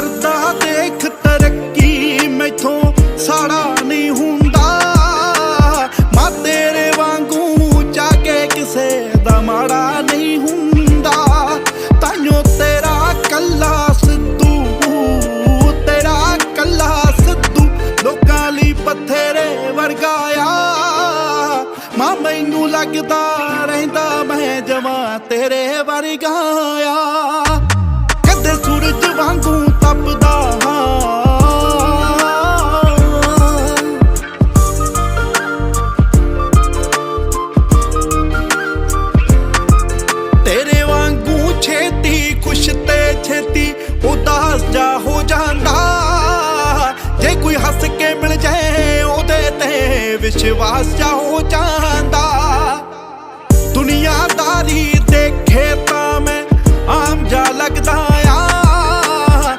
ਕਰਦਾ ਦੇਖ ਤਰੱਕੀ, ਮੈਥੋਂ ਸਾੜਾ ਨਹੀਂ ਹੁੰਦਾ। ਮੈਂ ਤੇਰੇ ਵਾਂਗੂ ਚਾ ਕੇ ਕਿਸੇ ਦਾ ਮਾੜਾ ਨਹੀਂ ਹੁੰਦਾ। ਤਾਈਓ ਤੇਰਾ ਕੱਲਾ ਸਿੱਧੂ, ਤੇਰਾ ਕੱਲਾ ਸਿੱਧੂ ਲੋਕਾਂ ਲਈ ਪੱਥਰੇ ਵਰਗਾ ਆ। ਮਾਂ ਮੈਨੂੰ ਲੱਗਦਾ ਰਹਿੰਦਾ ਮੈਂ ਜਵਾਂ ਤੇਰੇ ਵਰਗਾ ਆ। ਹੋ ਜਾਂਦਾ। ਜੇ ਕੋਈ ਹੱਸ ਕੇ ਮਿਲ ਜਾਏ ਉਹਦੇ ਤੇ ਵਿਸ਼ਵਾਸ ਜਾ ਹੋ ਜਾਂਦਾ।